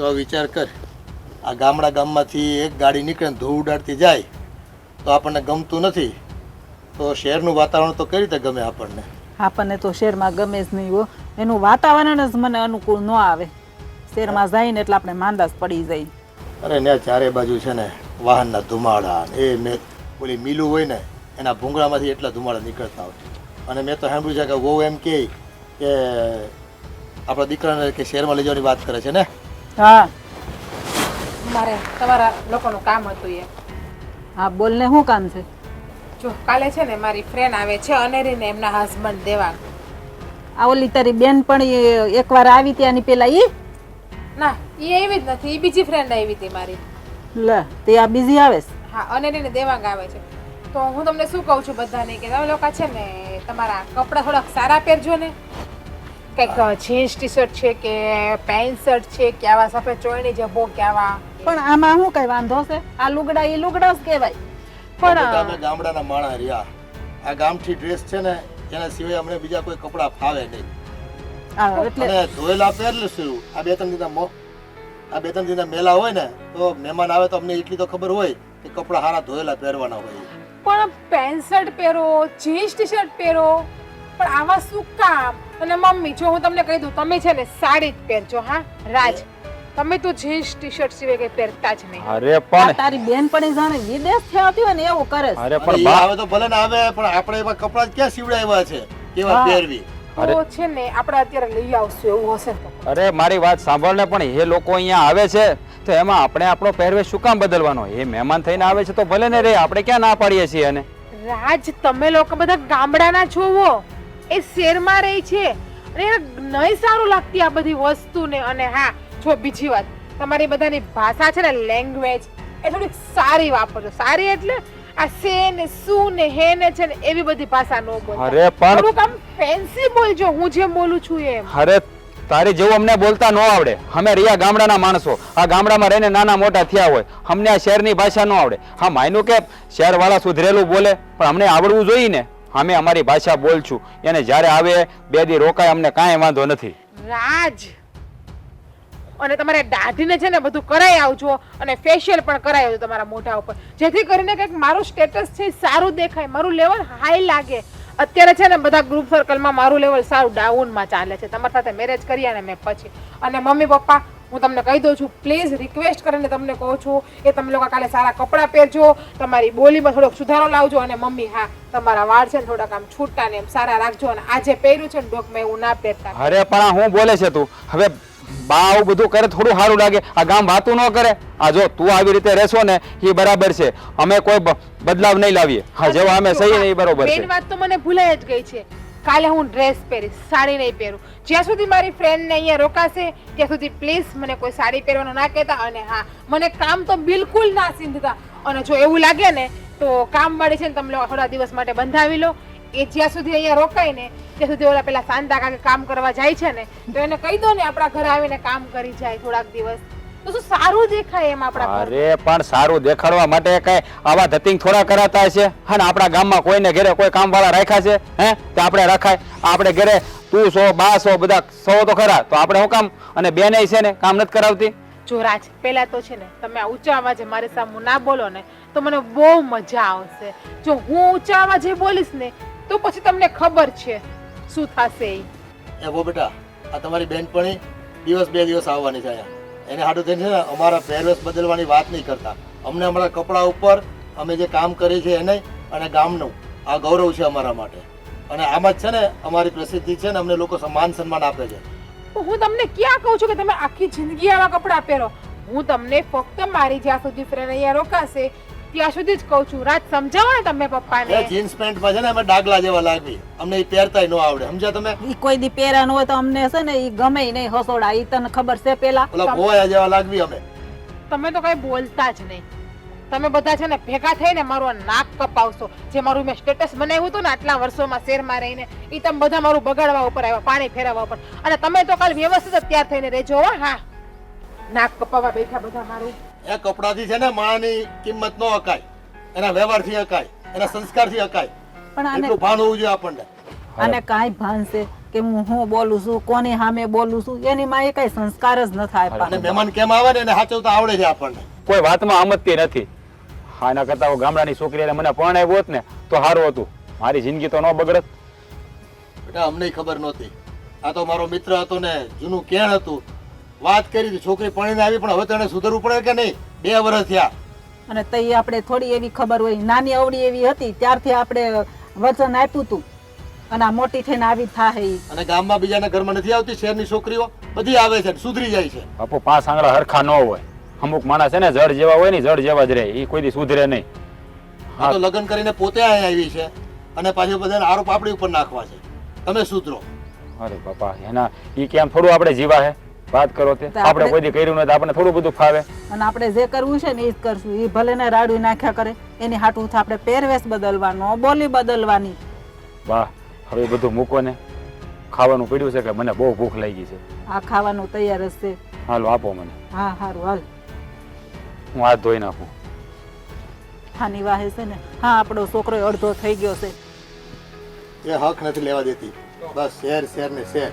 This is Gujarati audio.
તો વિચાર કર. આ ગામડા ગામમાંથી એક ગાડી નીકળે ધૂળ ઉડાડતી જાય તો આપણને ગમતું નથી. તો શહેરનું વાતાવરણ તો કઈ રીતે ગમે આપણને? આપણને તો શહેરમાં ગમે જ નહીં હો. એનું વાતાવરણ જ મને અનુકૂળ ન આવે. શહેરમાં જઈને એટલે આપણે માંદાસ પડી જાય. અરે ને ચારે બાજુ છે ને વાહનના ધુમાડા એ મેં ઓલી મીલું હોય ને એના ભૂંગળામાંથી એટલા ધુમાડા નીકળતા હોય. અને મેં તો સાંભળ્યું છે કે વહુ એમ કે આપણા દીકરાને કે શહેરમાં લઈ જવાની વાત કરે છે ને? હા. મારે તમારા લોકોનું કામ હતું એ. હા બોલ ને શું કામ છે? જો કાલે છે ને મારી ફ્રેન્ડ આવે છે અનેરીને એમના હસબન્ડ દેવા. આ ઓલી તારી બેન પણ એકવાર આવી ત્યાંની પેલા ઈ? ના એ એવી જ નથી એ બીજી ફ્રેન્ડ આવી હતી મારી. લે તે આ બીજી આવે છે? હા અનેરીને દેવાંગ આવે છે. તો હું તમને શું કહું છું બધાને કે તમે લોકો છે ને તમારા કપડાં થોડાક સારા પહેરજો ને. કંઈક જીન્સ ટી શર્ટ છે કે પેન્ટ શર્ટ છે કે આવા સફેદ ચોયણી જબો કે આવા. પણ આમાં શું કઈ વાંધો છે? આ લુગડા એ લુગડા જ કહેવાય. પણ ગામડાના માણા રહ્યા. આ ગામથી ડ્રેસ છે ને એના સિવાય અમને બીજા કોઈ કપડા ફાવે નહીં. એટલે ધોયેલા પહેર શું આ બે ત્રણ દિનના મો આ બે ત્રણ દિનના મેલા હોય ને તો મહેમાન આવે તો અમને એટલી તો ખબર હોય કે કપડા હારા ધોયેલા પહેરવાના હોય. પણ પેન્ટ શર્ટ પહેરો જીન્સ ટી શર્ટ પહેરો પણ આવા શું કામ? અને મમ્મી જો હું તમને કહી દઉં તમે છે ને સાડી જ પહેરજો હા? રાજ તમે તો જીન્સ ટી શર્ટ સિવાય કઈ પહેરતા જ નહીં. અરે પણ તારી બેન પણ જાણે વિદેશથી આવતી હોય ને એવું કરે અરે પણ આવે તો ભલે ને આવે પણ આપણે એવા કપડા ક્યાં સીવડાવ્યા છે કેવા પહેરવી? તો છે ને આપણે અત્યારે લઈ આવશું એવું હશે તો. અરે મારી વાત સાંભળ ને પણ એ લોકો અહીંયા આવે છે તો એમાં આપણે આપણો પહેરવેશ શું કામ બદલવાનો? એ મહેમાન થઈને આવે છે તો ભલે ને રે આપણે ક્યાં ના પાડીએ છીએ અને રાજ તમે લોકો બધા ગામડાના જોવો એ શહેરમાં રહી છે? અને નહીં સારું લાગતી આ બધી વસ્તુને. અને હા જો બીજી વાત તમારી બધાની ભાષા છે ને લેંગ્વેજ એ થોડીક સારી વાપરજો. સારી એટલે આ સે ને સુ ને હે ને છે ને એવી બધી ભાષા નો બોલતા. અરે પણ થોડુંક આમ ફેન્સી બોલજો હું જેમ બોલું છું એમ. અરે તારી જેવું અમને બોલતા ન આવડે. અમે રહ્યા ગામડાના માણસો. આ ગામડામાં રહીને નાના મોટા થયા હોય. અમને આ શહેરની ભાષા ન આવડે. હા માયનું કે શહેરવાળા સુધરેલું બોલે પણ અમને આવડવું જોઈએ ને. અમે અમારી ભાષા બોલશું. એને જ્યારે આવે બે દી રોકાય, અમને કાંઈ વાંધો નથી. રાજ! અને તમારે દાઢીને છે ને બધું કરાઈ આવજો અને ફેશિયલ પણ કરાઈ આવજો તમારા મોઢા ઉપર. જેથી કરીને કંઈક મારું સ્ટેટસ છે સારું દેખાય, મારું લેવલ હાઈ લાગે. અત્યારે છે ને બધા ગ્રુપ સર્કલમાં મારું લેવલ સારું ડાઉનમાં ચાલે છે. તમારી સાથે મેરેજ કર્યા ને મેં પછી. અને મમ્મી, પપ્પા, હું તમને કહી દઉં છું પ્લીઝ રિક્વેસ્ટ કરીને તમને કહું છું એ તમે લોકો કાલે સારા કપડાં પહેરજો, તમારી બોલીમાં થોડોક સુધારો લાવજો અને મમ્મી, હા, તમારા વાળ છે ને થોડાક આમ છૂટા ને એમ સારા રાખજો. અને આજે પહેર્યું છે ને ડોકમાં એવું ના પહેરતા. અરે પણ હું બોલે છે તું? હવે બા આવું બધું કરે થોડું સારું લાગે. આ ગામ વાતું ન કરે. આ જો તું આવી રીતે રહેશો ને એ બરાબર છે. અમે કોઈ બદલાવ નહીં લાવીએ. હા જેવા અમે સહી ને એ બરોબર છે. વાત તો મને ભૂલાઈ જ ગઈ છે. કાલે હું ડ્રેસ પહેરીશ સાડી નહીં પહેરું. જ્યાં સુધી મારી ફ્રેન્ડ ને અહીંયા રોકાશે ત્યાં સુધી પ્લીઝ મને કોઈ સાડી પહેરવાનું ના કહેતા અને હા મને કામ તો બિલકુલ ના સીંધતા. અને જો એવું લાગે ને તો કામ વાળી છે ને તમે થોડા દિવસ માટે બંધાવી લો. એ જ્યાં સુધી અહીંયા રોકાય ને ત્યાં સુધી ઓલા પેલા શાંતા કાકા કામ કરવા જાય છે ને તો એને કહી દો ને આપણા ઘરે આવીને કામ કરી જાય થોડાક દિવસ. તો શું સારું દેખાય એમ આપણા અરે પણ સારું દેખાડવા માટે કઈ આવા ધતિંગ થોડા કરાતા છે હા ને આપણા ગામમાં કોઈને ઘરે કોઈ કામ વાળા રાખ્યા છે? હે? તો આપણે રખાય. આપણે ઘરે તું સો બા સો બધા સો તો ખરા. તો આપણે શું કામ? અને બેને છે ને કામ નથી કરાવતી? જો રાજ પહેલા તો છે ને તમે ઊંચા અવાજે મારી સામે ના બોલો ને તો મને બહુ મજા આવશે. જો હું ઊંચા અવાજે બોલીશ ને તો પછી તમને ખબર છે શું થશે એ વો બેટા આ તમારી બેનપણી દિવસ બે દિવસ આવવાની છે અહીંયા. એને હાટું થઈને છે ને અમારા પહેરવેશ બદલવાની વાત નહીં કરતા. અમને અમારા કપડા ઉપર અમે જે કામ કરીએ છીએ એને અને ગામનું આ ગૌરવ છે અમારા માટે. અને આમાં જ છે ને અમારી પ્રસિદ્ધિ છે ને અમને લોકો સમાન સન્માન આપે છે. હું તમને ક્યાં કહું છું કે તમે આખી જિંદગી આવા કપડાં પહેરો? હું તમને ફક્ત મારી જ્યાં સુધી ફ્રેન્ડ અહીંયા રોકાશે ત્યાં સુધી જ કહું છું. રાત સમજાવો ને તમે પપ્પાને. જીન્સ પેન્ટમાં છે ને અમે ડાગલા જેવા લાગવી. અમને એ પહેરતા ન આવડે. સમજ્યા તમે? ઈ કોઈ દી પહેરાનું હોય તો અમને છે ને ઈ ગમે નહીં હસોડા. ઈ તને ખબર છે પેલા? ઓલા ભોયા જેવા લાગવી અમે. તમે તો કઈ બોલતા જ નહીં. તમે બધા છે ને ભેગા થઈને મારું નાક કપાવશો. જે મારું મેં સ્ટેટસ બનાવ્યું હતું ને આટલા વર્ષોમાં શેરમાં રહીને એ તમે બધા મારું બગાડવા ઉપર આવ્યા પાણી ફેરવવા ઉપર. અને તમે તો કાલ વ્યવસ્થિત જ તૈયાર થઈને રહેજો હા. નાક કપાવવા બેઠા બધા મારું. એ કપડાથી છે ને માની કિંમત નો અકાય. એના વ્યવહારથી અકાય એના સંસ્કારથી અકાય. પણ આને એટલું ભાન હોવું જોઈએ આપણને. અને કાંઈ ભાન છે કે હું હું બોલું છું કોની સામે બોલું છું એની માં એ કઈ સંસ્કાર જ ન થાય અને મહેમાન કેમ આવે ને એને સાચવતા આવડે છે આપણને. કોઈ વાતમાં અમતતી નથી. હા એના કરતા હું ગામડાની છોકરી એને મને પરણાવ્યો હોત ને તો સારું હતું. મારી જિંદગી તો ન બગડત. બેટા અમને ખબર નહોતી. આ તો મારો મિત્ર હતો ને જૂનું કેણ હતું વાત કરી હતી છોકરી પરણીને આવી પણ હવે તને સુધરવું પડે કે નહીં? બે વર્ષ થયા. અને તઈ આપણે થોડી એવી ખબર હોય. નાની અવડી એવી હતી ત્યારથી આપણે વચન આપ્યું હતું અને આ મોટી થઈને આવી થાય અને ગામમાં બીજાના ઘરમાં નથી આવતી શહેરની છોકરીઓ? બધી આવે છે સુધરી જાય છે. બાપુ પાંચ આંગળા હરખા ન હોય. અમુક માણસ છે ને જળ જેવા હોય ને જળ જેવા જ રહે. એ કોઈ દી સુધરે નહીં. આ તો લગ્ન કરીને પોતે અહીં આવી છે અને પાછું બધાને આરોપ આપણી ઉપર નાખવા છે. તમે સુધરો. અરે બાપા એના એ કેમ થોડું આપણે જીવા હે? વાત કરો તે. આપણે- કોઈ દી કર્યું નથી આપણે થોડું બધું ફાવે. અને આપણે જે કરવું છે ને એ જ કરશું. એ ભલે ને રાડું નાખ્યા કરે એની હાટું આપણે પહેરવેશ બદલવાનો બોલી બદલવાની. વાહ હવે બધું મૂકો ને. ખાવાનું પડ્યું છે કે મને બહુ ભૂખ લાગી છે. આ ખાવાનું તૈયાર જ છે. હાલો આપો મને. હા હારું હાલ. હું હાથ ધોઈ નાખું. હાની વાહે છે ને હા આપણો છોકરો અડધો થઈ ગયો છે. એ હક નથી લેવા દેતી. બસ શેર શેર ને શેર.